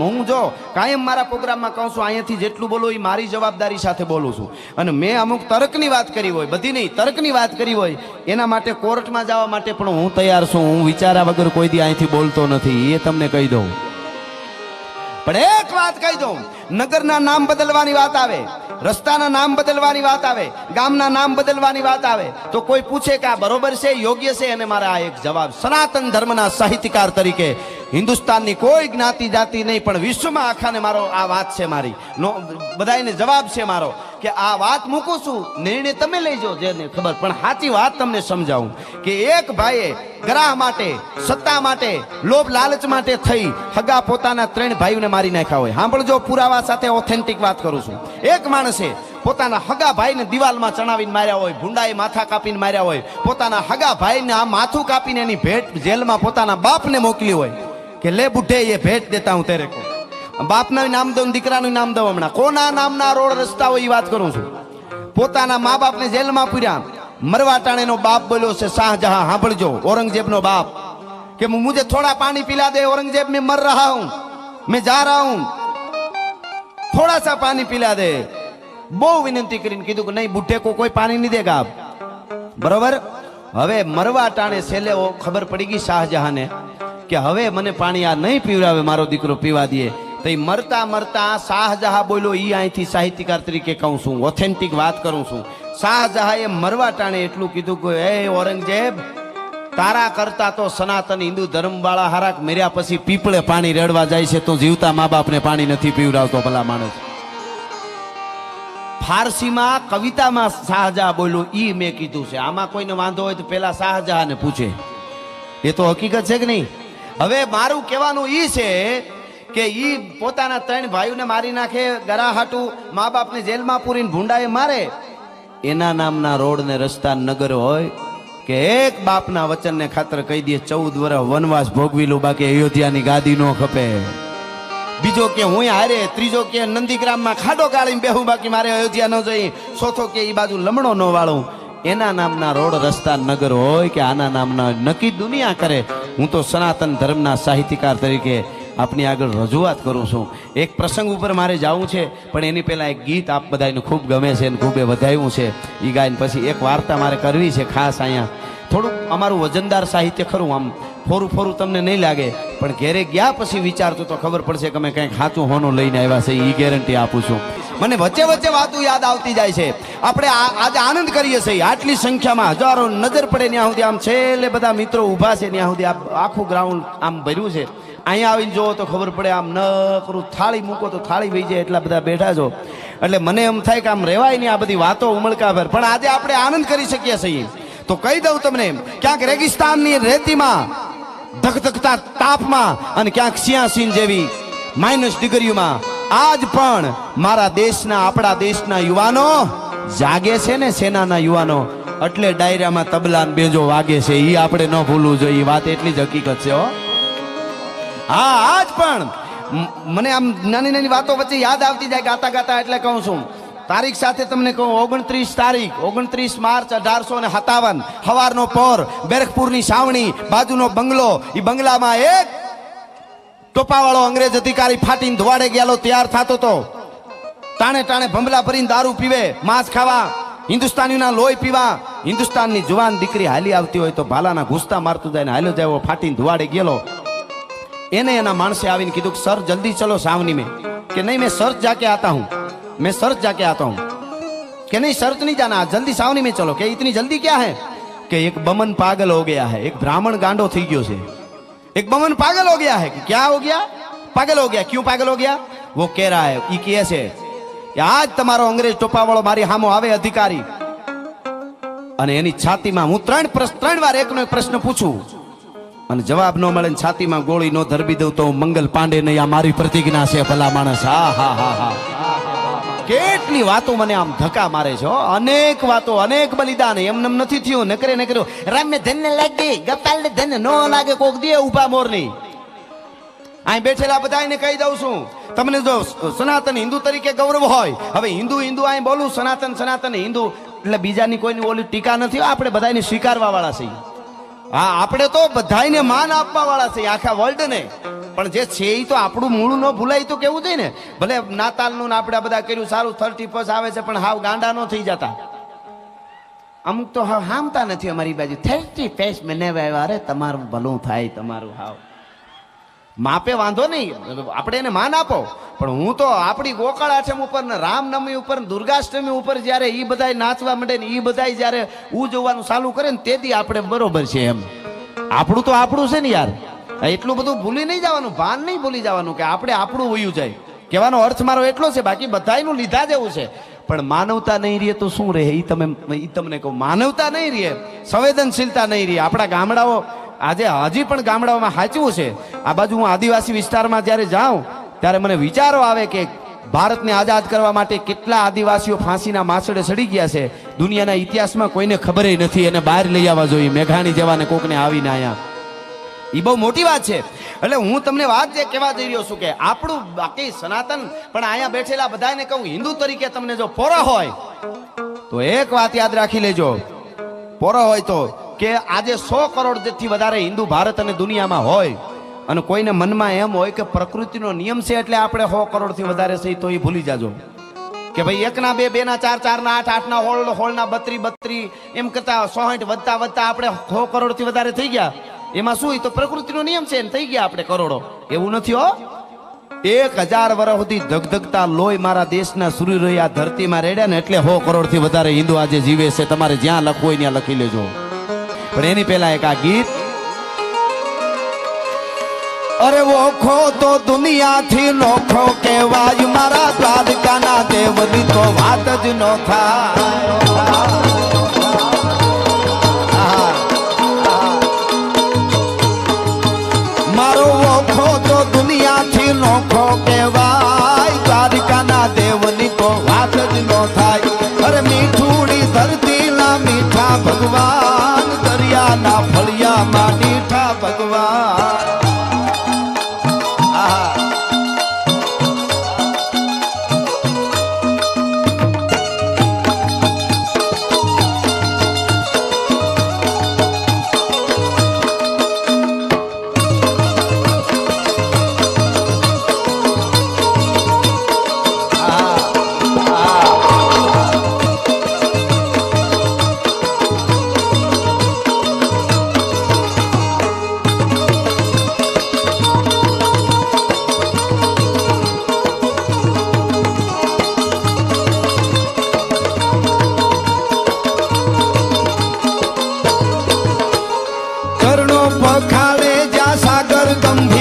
હું જો કાયમ મારા પ્રોગ્રામમાં કહું છું, અહીંયાથી જેટલું બોલું એ મારી જવાબદારી સાથે બોલું છું. અને મેં અમુક તર્કની વાત કરી હોય, બધી નહીં, તર્કની વાત કરી હોય, એના માટે કોર્ટમાં જવા માટે પણ હું તૈયાર છું. હું વિચાર્યા વગર કોઈ દી અહીંથી બોલતો નથી. એ તમને કહી દઉં. પણ એક વાત કહી દઉં. નગરના નામ બદલવાની વાત આવે, રસ્તાના નામ બદલવાની વાત આવે, ગામના નામ બદલવાની વાત આવે, તો કોઈ પૂછે કે આ બરોબર છે, યોગ્ય છે? અને મારા આ એક જવાબ. સનાતન ધર્મના સાહિત્યકાર તરીકે હિન્દુસ્તાનની કોઈ જ્ઞાતિ જાતિ નહીં, પણ વિશ્વમાં આખાને મારો, આ વાત છે મારી. નો બધાને જવાબ છે મારો કે આ વાત મૂકું છું, નિર્ણય તમે લઈજો જેને ખબર. પણ સાચી વાત તમને સમજાવું કે એક ભાઈએ ગ્રાહ માટે, સત્તા માટે, લોભ લાલચ માટે થઈ, હગા પોતાના ત્રણ ભાઈઓને મારી નાખ્યા હોય. સાંભળજો, પુરાવા સાથે ઓથેન્ટિક વાત કરું છું. એક માણસે પોતાના હગા ભાઈને દિવાલમાં ચણાવીને માર્યા હોય, ભૂંડાએ માથા કાપીને માર્યા હોય, પોતાના હગા ભાઈને આ માથું કાપીને એની ભેટ જેલમાં પોતાના બાપને મોકલી હોય. કે લે બુઢે, એ ભેટ દેતા હું તેરે કો. બાપના નામ દઉં દીકરાનું નામ દઉં હમણાં. કોના નામના રોડ રસ્તા હોય એ વાત કરું છું. પોતાના મા બાપને જેલમાં પૂર્યા. મરવા ટાણેનો બાપ બોલ્યો છે, શાહજહાં, સાંભળજો, ઔરંગઝેબનો બાપ. કે મુજે થોડા પાણી પીલા દે, ઔરંગઝેબ મેં મર રહા હું. મેં જા રહા હું. થોડા સા પાણી પીલા દે. બહુ વિનંતી કરીને કીધું કે નહીં, બુઢે કો કોઈ પાણી નહીં દેગા બરોબર? હવે મરવા ટાણે છેલ્લે ખબર પડી ગઈ શાહજહાંને. કે હવે મને પાણી આ નહીં પીવડાવે, મારો દીકરો પીવા દે. તો એ મરતા મરતા શાહજહાં બોલ્યો એ અહીંથી સાહિત્યકાર તરીકે કહું છું ઓથેન્ટિક વાત કરું છું. શાહજહાએ મરવા ટાણે એટલું કીધું કે, એ ઔરંગઝેબ, તારા કરતા તો સનાતન હિન્દુ ધર્મવાળા હારાક મર્યા પછી પીપળે પાણી રેડવા જાય છે, તો જીવતા મા બાપને પાણી નથી પીવડાવતો, ભલા માણસ. ફારસીમાં કવિતામાં શાહજહાં બોલ્યો, ઈ મેં કીધું છે. આમાં કોઈને વાંધો હોય તો પેલા શાહજહાને પૂછે. એ તો હકીકત છે કે નહીં? હવે મારું કહેવાનું ઈ છે કે ઈ પોતાના ત્રણ ભાઈઓને મારી નાખે, ગરાહાટું મા બાપને જેલમાં પૂરીને ભૂંડાએ મારે. એના નામના રોડ ને રસ્તા નગર હોય કે એક બાપના વચનને ખાતર કહી દે, ચૌદ વર્ષ વનવાસ ભોગવી લો, બાકી અયોધ્યાની ગાદી નો ખપે. બીજો કે હું હારે, ત્રીજો કે નંદીગ્રામમાં ખાડો કાઢીને બેહું, બાકી મારે અયોધ્યા ન જઈ. ચોથો કે એ બાજુ લમણો ન વાળું. એના નામના રોડ રસ્તા નગર હોય કે આના નામના નક્કી દુનિયા કરે, હું તો સનાતન ધર્મના સાહિત્યકાર તરીકે આપની આગળ રજૂઆત કરું છું. એક પ્રસંગ ઉપર મારે જવું છે, પણ એની પહેલાં એક ગીત આપ બધાને ખૂબ ગમે છે અને ખૂબે વધાવ્યું છે. એ ગાઈને પછી એક વાર્તા મારે કરવી છે ખાસ અહીંયા. થોડુંક અમારું વજનદાર સાહિત્ય ખરું આમ ફોરું ફોરું તમને નહીં લાગે, પણ ઘેરે ગયા પછી વિચારતું તો ખબર પડશે કે અમે કંઈક સાચું હોનું લઈને આવ્યા છે એ ગેરંટી આપું છું. મને વચ્ચે વચ્ચે વાતો યાદ આવતી જાય છે. આપણે આજે આનંદ કરીએ છીએ. આટલી સંખ્યામાં હજારો નજર પડે ત્યાં સુધી આમ છેલ્લે બધા મિત્રો ઊભા છે ત્યાં સુધી આખું ગ્રાઉન્ડ આમ ભર્યું છે. અહીંયા આવીને જોવો તો ખબર પડે આમ ન થાળી મૂકો તો થાળી વહી જાય એટલા બધા બેઠા છો. એટલે મને એમ થાય કે આમ રહેવાય નહીં આ બધી વાતો ઉમળકાભર. પણ આજે આપણે આનંદ કરી શકીએ છીએ. તો કહી દઉં તમને, ક્યાંક રેગિસ્તાનની રેતીમાં ધગધગતા તાપમાં અને ક્યાંક સિયાસીન જેવી માઇનસ ડિગ્રીમાં આજ પણ મારા દેશના, આપણા દેશના યુવાનો જાગે છે ને સેનાના યુવાનો? એટલે ડાયરામાં તબલા બેજો વાગે છે એ આપણે ન ભૂલવું જોઈએ વાત એટલી જ હકીકત છે, હો. હા, આજ પણ મને આમ નાની નાની વાતો વચ્ચે યાદ આવતી જાય ગાતા ગાતા એટલે કહું છું. તારીખ સાથે તમને કહું, ઓગણત્રીસ તારીખ, ઓગણત્રીસ માર્ચ અઢારસો ને સત્તાવન, હવારનો પોર, બેરખપુરની સાવણી બાજુનો બંગલો એ બંગલામાં એક ટોપાવાળો અંગ્રેજ અધિકારી ફાટીને ધોવાડે ગયેલો, તૈયાર થતો હતો તાણે ટાણે ભંભલા ભરીને દારૂ પીવે, માંસ ખાવા, હિન્દુસ્તાનીના લોહી પીવા. હિન્દુસ્તાનની જુવાન દીકરી હાલી આવતી હોય તો ભાલાના ઘૂસતા મારતું જાય ને હાલ્યો જાય ફાટીને ધોવાડે ગયેલો. એને એના માણસે આવીને કીધું સર, જલ્દી ચલો સાવની મેં કે, નહીં, મેં સર જાકે આતા હું. मैं सर्च जाके आता हूँ कि नहीं सर्च नहीं जाना जल्दी सावनी में चलो कि इतनी जल्दी क्या है कि एक बमन पागल हो गया है एक ब्राह्मण गांडो થઈ ગયો છે एक बमन पागल हो गया है कि क्या हो गया पागल हो गया क्यों पागल हो गया वो कह रहा है ઈ કહે છે કે આજ તમારો અંગ્રેજ ટોપાવાળો મારી સામો આવે અધિકારી અને એની છાતીમાં હું ત્રણ પ્રશ્ન ત્રણ વાર એકનો એક પ્રશ્ન પૂછું અને જવાબ ન મળે ને છાતીમાં ગોળી નો ધરબી દઉં તો હું મંગલ પાંડે નહીં આ મારી પ્રતિજ્ઞા છે ભલા માણસ હા હા હા હા કેટલી વાતો મને આમ ધક્કા મારે છે. અનેક વાતો, અનેક બલિદાન એમને એમ નથી થયું. નકરે નકરે. રામે ધન્ય લાગી ગપાલ ધન્ય નો લાગે, કોક દે ઊભા મોરની. અહીં બેઠેલા બધાને કહી દઉં છું. તમને જો સનાતન હિન્દુ તરીકે ગૌરવ હોય, હવે હિન્દુ હિન્દુ અહીં બોલું, સનાતન સનાતન હિન્દુ. એટલે બીજાની કોઈની ઓલી ટીકા નથી આપણે બધાને સ્વીકારવા વાળા છીએ. હા, આપણે તો બધાયને માન આપવા વાળા છે આખા વર્લ્ડ ને પણ જે છે એ તો આપણું મૂળ ન ભૂલાય તો કેવું જોઈએ ને? ભલે નાતાલનું ને આપણે બધા કર્યું, સારું થર્ટી ફર્સ્ટ આવે છે, પણ હાવ ગાંડા ન થઈ જતા. અમુક તો હાવ હામતા નથી અમારી બાજુ. થર્ટી ફેસ મને અરે, તમારું ભલું થાય, તમારું હાવ. માપે વાંધો નહીં. આપણે એને માન આપો. પણ હું તો આપણી ગોકળ આઠમ ઉપર ને રામનવમી ઉપર દુર્ગાષ્ટમી ઉપર જ્યારે એ બધાય નાચવા માંડે ને એ બધાય જ્યારે ઉજવવાનું ચાલુ કરે ને તેથી આપણે બરોબર છે એમ. આપણું તો આપણું છે ને યાર. એટલું બધું ભૂલી નહીં જવાનું, ભાન નહીં ભૂલી જવાનું કે આપણે આપણું વયું જાય. કહેવાનો અર્થ મારો એટલો છે, બાકી બધાયનું લીધા જેવું છે. પણ માનવતા નહીં રહે તો શું રહે? એ તમે એ તમને કહું, માનવતા નહીં રહે, સંવેદનશીલતા નહીં રહે. આપણા ગામડાઓ આજે હજી પણ ગામડાઓમાં સાચવું છે. આ બાજુ હું આદિવાસી વિસ્તારમાં જ્યારે જાઉં, ત્યારે મને વિચારો આવે કે ભારતને આઝાદ કરવા માટે કેટલા આદિવાસીઓ ફાંસીના માછડે સડી ગયા છે. દુનિયાના ઇતિહાસમાં કોઈને ખબર નથી એને બહાર લઈ આવવા જોઈએ. મેઘાણી જેવાને કોકને આવીને અહીંયા એ બહુ મોટી વાત છે. એટલે હું તમને વાત જે કહેવા જઈ રહ્યો છું કે આપણું બાકી સનાતન, પણ અહીંયા બેઠેલા બધાને કહું, હિન્દુ તરીકે તમને જો પોરો હોય, તો એક વાત યાદ રાખી લેજો. પોરો હોય તો કે આજે સો કરોડ જેથી વધારે હિન્દુ ભારત અને દુનિયામાં હોય. અને કોઈને મનમાં એમ હોય કે પ્રકૃતિનો નિયમ છે એટલે આપણે સો કરોડથી વધારે છે તો એ ભૂલી જાજો. કે ભાઈ એકના બે, બેના ચાર, ચારના આઠ, આઠના હોળ, હોળના બત્રી બત્રી, એમ કરતા સોહઠ વધતા વધતા આપણે સો કરોડથી વધારે થઈ ગયા. એમાં શું તો પ્રકૃતિનો નિયમ છે થઈ ગયા આપણે કરોડો. એવું નથી હો. એક હજાર વર્ષ સુધી ધગધગતા લોહી મારા દેશના સૂર્ય રહ્યા ધરતીમાં રેડ્યા ને એટલે સો કરોડથી વધારે હિન્દુ આજે જીવે છે. તમારે જ્યાં લખવું હોય ત્યાં લખી લેજો. પણ એની પહેલા એક આ ગીત. અરે ઓખો તો દુનિયાથી નોખો કેવાય મારા દ્વારકાના દેવની તો વાત જ ન થાય. tan